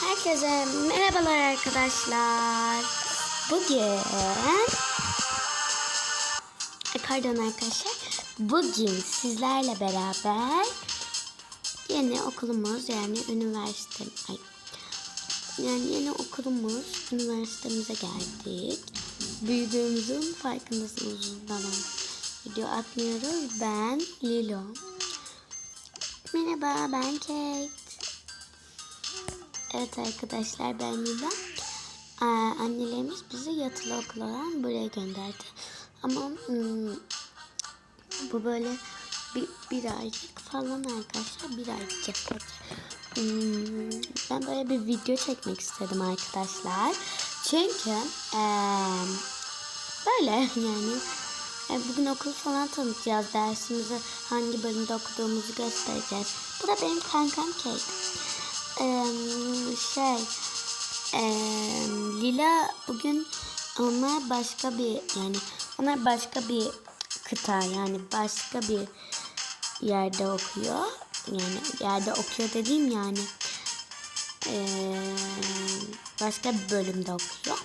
Herkese merhabalar arkadaşlar. Bugün pardon arkadaşlar. Bugün sizlerle beraber yeni okulumuz yani üniversite ay yani yeni okulumuz üniversitemize geldik. Büyüdüğümüzün farkındasınız uzun zaman. Video atmıyoruz. Ben Lilo. Merhaba ben Kate. Evet arkadaşlar ben Lila. Aa, annelerimiz bizi yatılı okul olan buraya gönderdi. Ama hmm, bu böyle bir, bir aylık falan arkadaşlar. Bir aylık cesaret. Hmm, ben böyle bir video çekmek istedim arkadaşlar. Çünkü böyle yani e, bugün okul falan tanıtacağız. Dersimizi hangi bölümde okuduğumuzu göstereceğiz. Bu da benim kankam Kate. Şey eee, Lila bugün onlar başka bir yani onlar başka bir kıta yani başka bir yerde okuyor. Yani yerde okuyor dediğim yani eee, başka bir bölümde okuyor.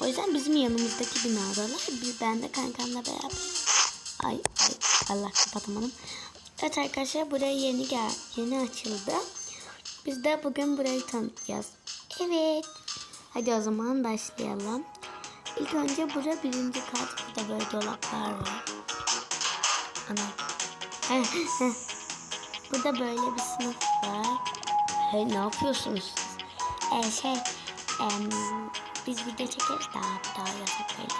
O yüzden bizim yanımızdaki binadalar. Biz ben de kankamla beraber. Ay ay Allah kapatamadım. Evet arkadaşlar buraya yeni gel yeni açıldı. Biz de bugün burayı tanıtacağız. Evet. Hadi o zaman başlayalım. İlk önce bura birinci kat. Burada böyle dolaplar var. Ana. Burada böyle bir sınıf var. Hey, ne yapıyorsunuz? Ee, şey, em, biz video çekeriz daha, daha yasak değil.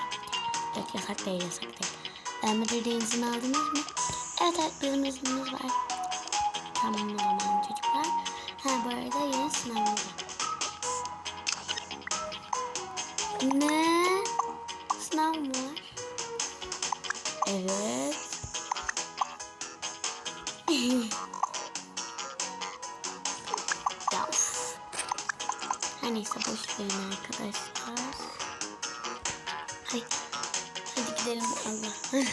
Evet yasak değil, yasak değil. Ee, müdürden izin aldınız mı? Evet, evet bizim iznimiz var. Tamam o zaman. Ha bu arada yeni sınavımız var. Ne? Sınav mı var? Evet. ya of. Her neyse boş verin arkadaşlar. Ay. Hadi gidelim Allah.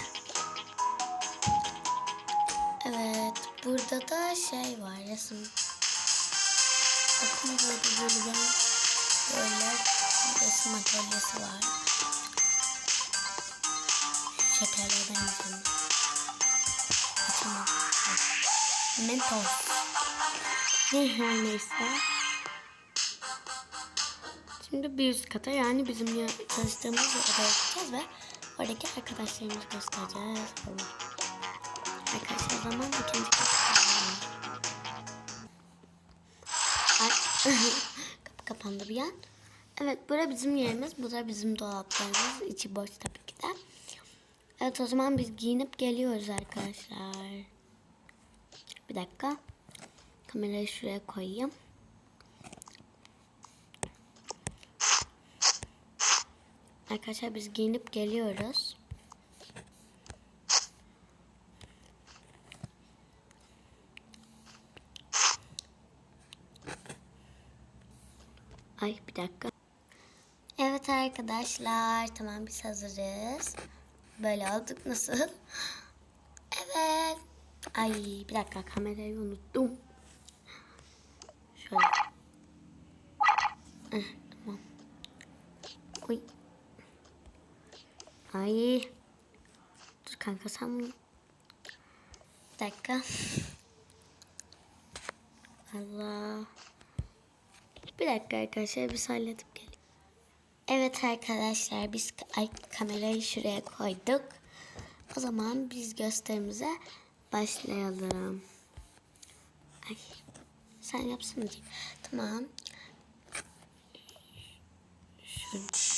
evet. Burada da şey var resim. Bakın burada böyle ben böyle resim atölyesi var. Şekerlerden yiyeceğim. Tamam. Mentos. Ne her neyse. Şimdi bir üst kata yani bizim ya- çalıştığımız odaya gideceğiz ve oradaki arkadaşlarımızı göstereceğiz. Arkadaşlar zaman ikinci kata Kapı kapandı bir an. Evet bura bizim yerimiz. Bu da bizim dolaplarımız. İçi boş tabii ki de. Evet o zaman biz giyinip geliyoruz arkadaşlar. Bir dakika. Kamerayı şuraya koyayım. Arkadaşlar biz giyinip geliyoruz. Ay bir dakika. Evet arkadaşlar tamam biz hazırız. Böyle olduk nasıl? Evet. Ay bir dakika kamerayı unuttum. Şöyle. Eh, tamam. Oy. Ay. Dur kanka sen bunu. Bir dakika. Allah. Bir dakika arkadaşlar biz halledip gelelim. Evet arkadaşlar biz ay, kamerayı şuraya koyduk. O zaman biz gösterimize başlayalım. Ay sen yapsana. Tamam. Şu.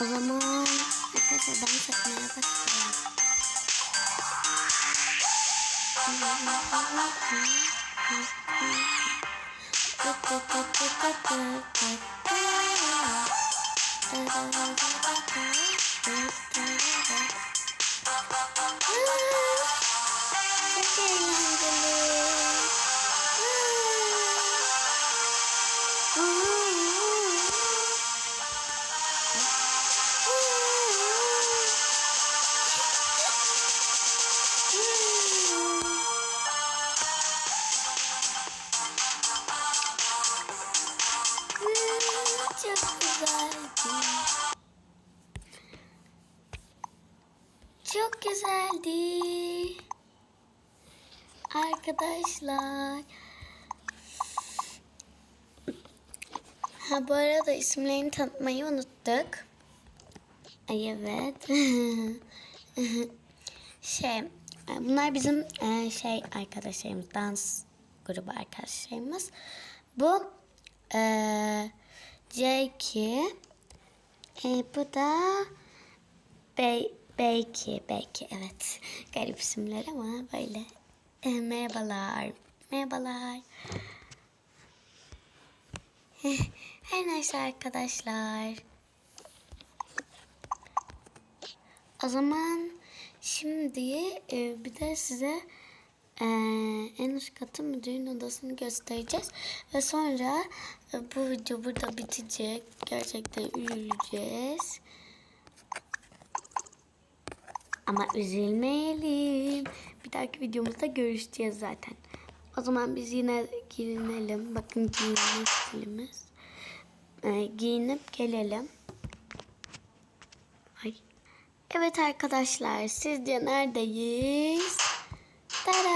O zaman arkadaşlar ben çekmeye başlıyorum. Çok güzeldi. Arkadaşlar. Ha bu arada isimlerini tanıtmayı unuttuk. Ay evet. şey e, bunlar bizim e, şey arkadaşlarımız dans grubu arkadaşlarımız. Bu e, C2 e, bu da Bey Belki, belki evet. Garip isimler ama böyle. E, merhabalar. Merhabalar. Eh, Her neyse arkadaşlar. O zaman şimdi e, bir de size e, en üst katın müdürün odasını göstereceğiz. Ve sonra e, bu video burada bitecek. Gerçekten üzüleceğiz. Ama üzülmeyelim. Bir dahaki videomuzda görüşeceğiz zaten. O zaman biz yine giyinelim. Bakın giyinme stilimiz. Ee, giyinip gelelim. Ay. Evet arkadaşlar sizce neredeyiz? Tada!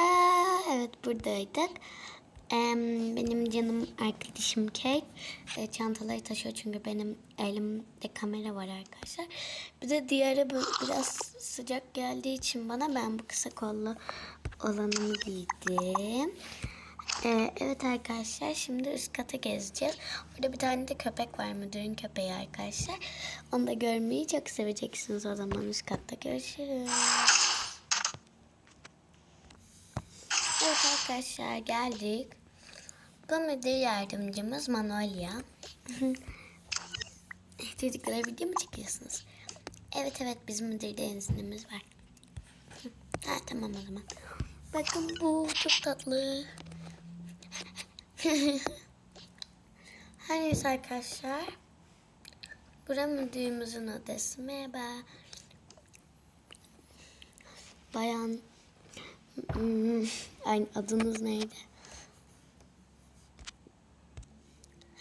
Evet buradaydık. Benim canım arkadaşım Kate e, çantaları taşıyor çünkü benim elimde kamera var arkadaşlar. Bir de diğeri biraz sıcak geldiği için bana ben bu kısa kollu olanını giydim. E, evet arkadaşlar şimdi üst kata gezeceğiz. Orada bir tane de köpek var müdürün köpeği arkadaşlar. Onu da görmeyi çok seveceksiniz o zaman üst katta görüşürüz. Evet arkadaşlar geldik. Bu müdür yardımcımız Manolya. Çocuklara video mu çekiyorsunuz? Evet evet bizim müdürde iznimiz var. Ha tamam o zaman. Bakın bu çok tatlı. Her neyse arkadaşlar. Bura müdürümüzün odası. Merhaba. Bayan Hmm, Ay adınız neydi?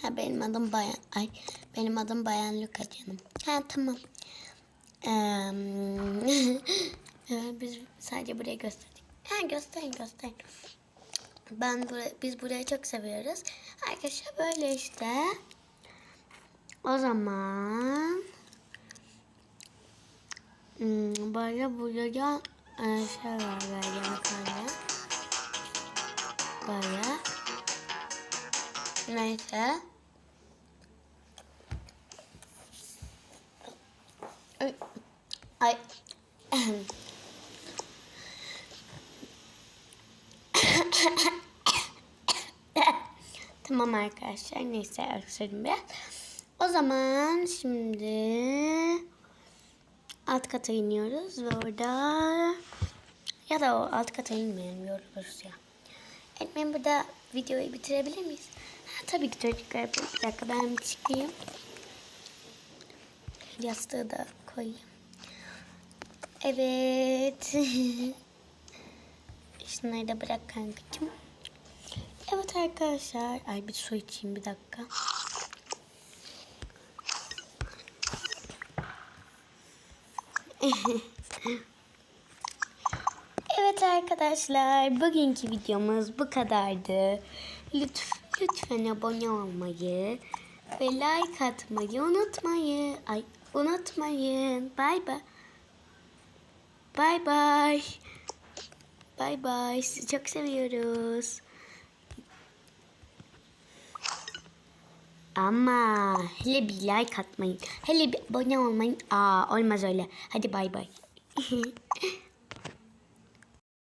Ha benim adım Bayan. Ay benim adım Bayan Luka canım. Ha tamam. Evet, biz sadece buraya gösterdik. Ha gösterin gösterin. Ben buraya, biz burayı çok seviyoruz. Arkadaşlar böyle işte. O zaman hmm, böyle buraya e, şey var böyle makarna. Böyle. Neyse. Ay. Tamam arkadaşlar. Neyse öksürdüm biraz. O zaman şimdi alt kata iniyoruz ve orada ya da o alt kata inmeyelim yoruluruz ya. Etmeyin burada videoyu bitirebilir miyiz? Ha, tabii ki çocuklar. Bir dakika ben çıkayım. Yastığı da koyayım. Evet. Şunları da bırak kankacığım. Evet arkadaşlar. Ay bir su içeyim bir dakika. Evet arkadaşlar bugünkü videomuz bu kadardı. Lütf, lütfen abone olmayı ve like atmayı unutmayın. Ay unutmayın. Bay bay. Bay bay. Bay bay. Sizi çok seviyoruz. Ama hele bir like atmayın. Hele bir abone olmayın. Aa olmaz öyle. Hadi bay bay.